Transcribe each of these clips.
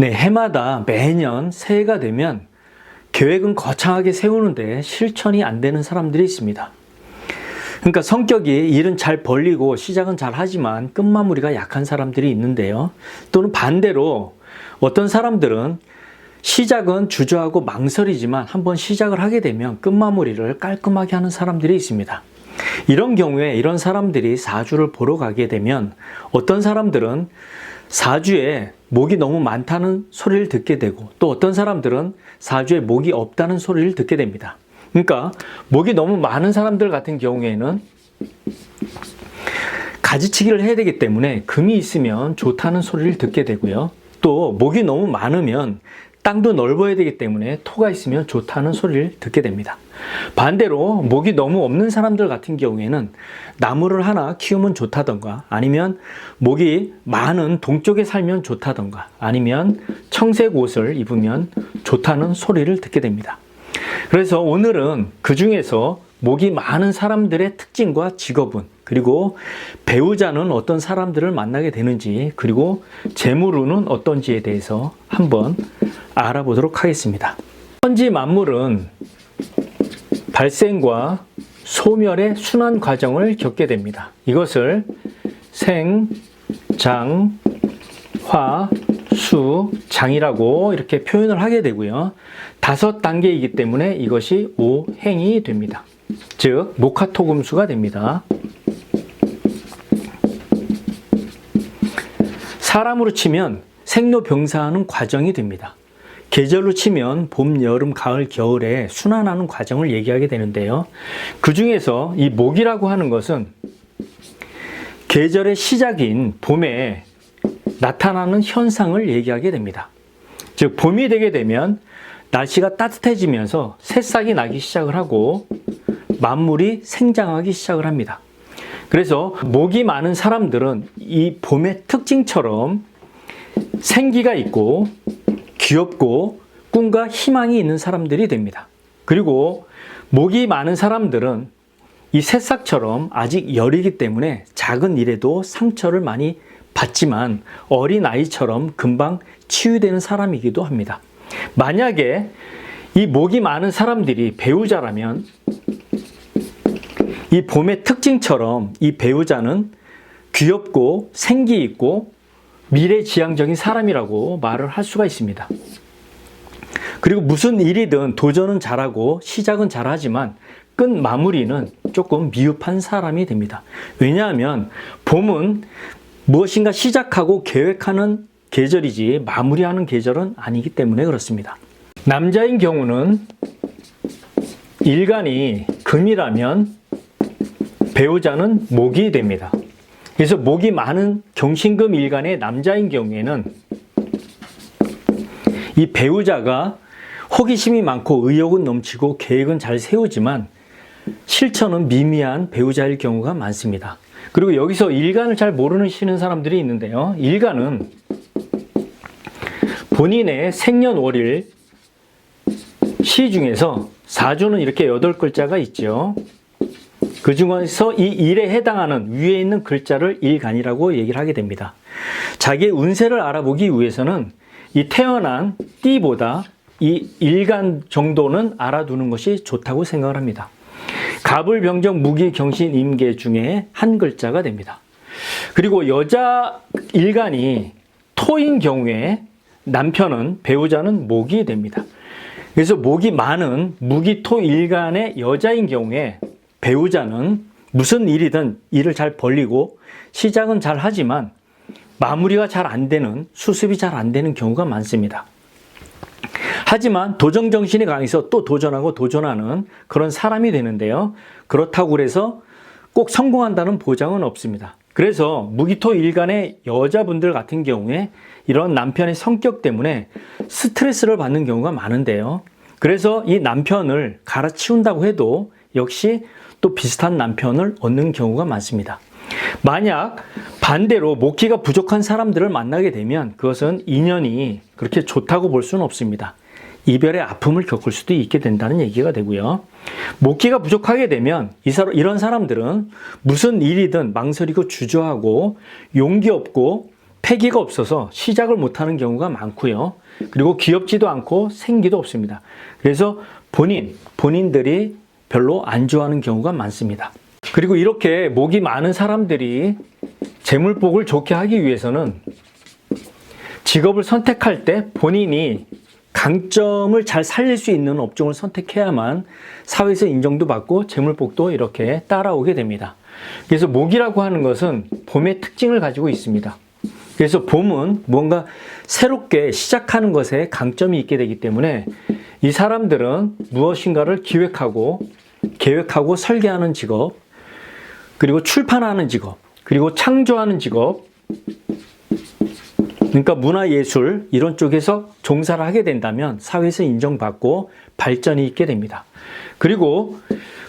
네, 해마다 매년 새해가 되면 계획은 거창하게 세우는데 실천이 안 되는 사람들이 있습니다. 그러니까 성격이 일은 잘 벌리고 시작은 잘 하지만 끝마무리가 약한 사람들이 있는데요. 또는 반대로 어떤 사람들은 시작은 주저하고 망설이지만 한번 시작을 하게 되면 끝마무리를 깔끔하게 하는 사람들이 있습니다. 이런 경우에 이런 사람들이 사주를 보러 가게 되면 어떤 사람들은 사주에 목이 너무 많다는 소리를 듣게 되고 또 어떤 사람들은 사주에 목이 없다는 소리를 듣게 됩니다. 그러니까 목이 너무 많은 사람들 같은 경우에는 가지치기를 해야 되기 때문에 금이 있으면 좋다는 소리를 듣게 되고요. 또 목이 너무 많으면 땅도 넓어야 되기 때문에 토가 있으면 좋다는 소리를 듣게 됩니다. 반대로 목이 너무 없는 사람들 같은 경우에는 나무를 하나 키우면 좋다던가 아니면 목이 많은 동쪽에 살면 좋다던가 아니면 청색 옷을 입으면 좋다는 소리를 듣게 됩니다. 그래서 오늘은 그 중에서 목이 많은 사람들의 특징과 직업은 그리고 배우자는 어떤 사람들을 만나게 되는지 그리고 재물운은 어떤지에 대해서 한번 알아보도록 하겠습니다. 천지 만물은 발생과 소멸의 순환 과정을 겪게 됩니다. 이것을 생, 장, 화, 수, 장이라고 이렇게 표현을 하게 되고요. 다섯 단계이기 때문에 이것이 오행이 됩니다. 즉, 목화토금수가 됩니다. 사람으로 치면 생로병사하는 과정이 됩니다. 계절로 치면 봄, 여름, 가을, 겨울에 순환하는 과정을 얘기하게 되는데요. 그 중에서 이 목이라고 하는 것은 계절의 시작인 봄에 나타나는 현상을 얘기하게 됩니다. 즉, 봄이 되게 되면 날씨가 따뜻해지면서 새싹이 나기 시작을 하고 만물이 생장하기 시작을 합니다. 그래서 목이 많은 사람들은 이 봄의 특징처럼 생기가 있고 귀엽고 꿈과 희망이 있는 사람들이 됩니다. 그리고 목이 많은 사람들은 이 새싹처럼 아직 열이기 때문에 작은 일에도 상처를 많이 받지만 어린 아이처럼 금방 치유되는 사람이기도 합니다. 만약에 이 목이 많은 사람들이 배우자라면 이 봄의 특징처럼 이 배우자는 귀엽고 생기 있고 미래지향적인 사람이라고 말을 할 수가 있습니다. 그리고 무슨 일이든 도전은 잘하고 시작은 잘하지만 끝 마무리는 조금 미흡한 사람이 됩니다. 왜냐하면 봄은 무엇인가 시작하고 계획하는 계절이지 마무리하는 계절은 아니기 때문에 그렇습니다. 남자인 경우는 일간이 금이라면 배우자는 목이 됩니다. 그래서 목이 많은 경신금 일간의 남자인 경우에는 이 배우자가 호기심이 많고 의욕은 넘치고 계획은 잘 세우지만 실천은 미미한 배우자일 경우가 많습니다. 그리고 여기서 일간을 잘 모르시는 사람들이 있는데요. 일간은 본인의 생년월일 시 중에서 사주는 이렇게 여덟 글자가 있죠. 그 중에서 이 일에 해당하는 위에 있는 글자를 일간이라고 얘기를 하게 됩니다. 자기의 운세를 알아보기 위해서는 이 태어난 띠보다 이 일간 정도는 알아두는 것이 좋다고 생각을 합니다. 갑을 병정 무기 경신 임계 중에 한 글자가 됩니다. 그리고 여자 일간이 토인 경우에 남편은 배우자는 목이 됩니다. 그래서 목이 많은 무기토 일간의 여자인 경우에 배우자는 무슨 일이든 일을 잘 벌리고 시작은 잘 하지만 마무리가 잘 안 되는 수습이 잘 안 되는 경우가 많습니다. 하지만 도전 정신이 강해서 또 도전하고 도전하는 그런 사람이 되는데요. 그렇다고 해서 꼭 성공한다는 보장은 없습니다. 그래서 무기토 일간의 여자분들 같은 경우에 이런 남편의 성격 때문에 스트레스를 받는 경우가 많은데요. 그래서 이 남편을 갈아치운다고 해도 역시 또 비슷한 남편을 얻는 경우가 많습니다. 만약 반대로 목기가 부족한 사람들을 만나게 되면 그것은 인연이 그렇게 좋다고 볼 수는 없습니다. 이별의 아픔을 겪을 수도 있게 된다는 얘기가 되고요. 목기가 부족하게 되면 이런 사람들은 무슨 일이든 망설이고 주저하고 용기 없고 패기가 없어서 시작을 못하는 경우가 많고요. 그리고 귀엽지도 않고 생기도 없습니다. 그래서 본인, 본인들이 별로 안 좋아하는 경우가 많습니다. 그리고 이렇게 목이 많은 사람들이 재물복을 좋게 하기 위해서는 직업을 선택할 때 본인이 강점을 잘 살릴 수 있는 업종을 선택해야만 사회에서 인정도 받고 재물복도 이렇게 따라오게 됩니다. 그래서 목이라고 하는 것은 봄의 특징을 가지고 있습니다. 그래서 봄은 뭔가 새롭게 시작하는 것에 강점이 있게 되기 때문에 이 사람들은 무엇인가를 기획하고 계획하고 설계하는 직업, 그리고 출판하는 직업, 그리고 창조하는 직업, 그러니까 문화예술 이런 쪽에서 종사를 하게 된다면 사회에서 인정받고 발전이 있게 됩니다. 그리고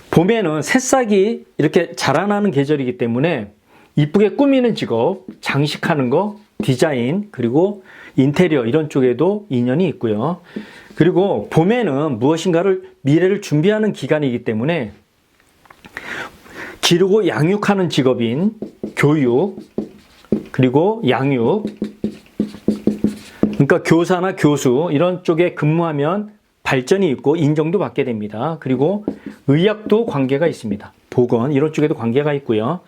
봄에는 새싹이 이렇게 자라나는 계절이기 때문에 이쁘게 꾸미는 직업, 장식하는 거, 디자인, 그리고 인테리어 이런 쪽에도 인연이 있고요. 그리고 봄에는 무엇인가를 미래를 준비하는 기간이기 때문에 기르고 양육하는 직업인 교육, 그리고 양육, 그러니까 교사나 교수 이런 쪽에 근무하면 발전이 있고 인정도 받게 됩니다. 그리고 의학도 관계가 있습니다. 보건 이런 쪽에도 관계가 있고요.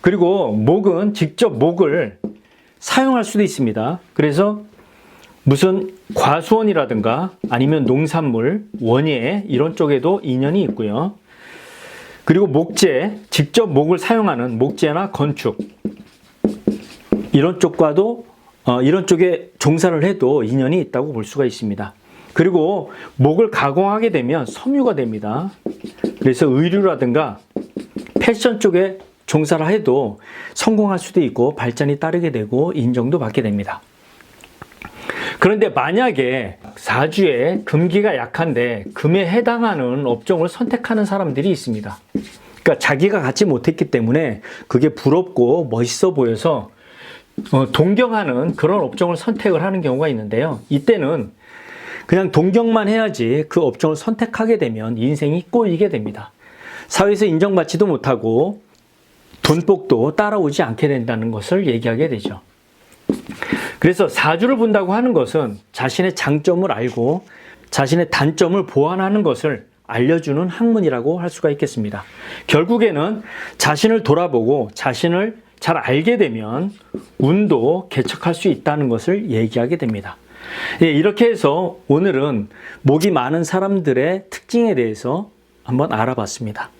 그리고 목은 직접 목을 사용할 수도 있습니다. 그래서 무슨 과수원이라든가 아니면 농산물, 원예 이런 쪽에도 인연이 있고요. 그리고 목재, 직접 목을 사용하는 목재나 건축 이런 쪽과도 어, 이런 쪽에 종사를 해도 인연이 있다고 볼 수가 있습니다. 그리고 목을 가공하게 되면 섬유가 됩니다. 그래서 의류라든가 패션 쪽에 종사를 해도 성공할 수도 있고 발전이 따르게 되고 인정도 받게 됩니다. 그런데 만약에 사주에 금기가 약한데 금에 해당하는 업종을 선택하는 사람들이 있습니다. 그러니까 자기가 갖지 못했기 때문에 그게 부럽고 멋있어 보여서 어, 동경하는 그런 업종을 선택을 하는 경우가 있는데요. 이때는 그냥 동경만 해야지 그 업종을 선택하게 되면 인생이 꼬이게 됩니다. 사회에서 인정받지도 못하고 돈복도 따라오지 않게 된다는 것을 얘기하게 되죠. 그래서 사주를 본다고 하는 것은 자신의 장점을 알고 자신의 단점을 보완하는 것을 알려주는 학문이라고 할 수가 있겠습니다. 결국에는 자신을 돌아보고 자신을 잘 알게 되면 운도 개척할 수 있다는 것을 얘기하게 됩니다. 예, 이렇게 해서 오늘은 목이 많은 사람들의 특징에 대해서 한번 알아봤습니다.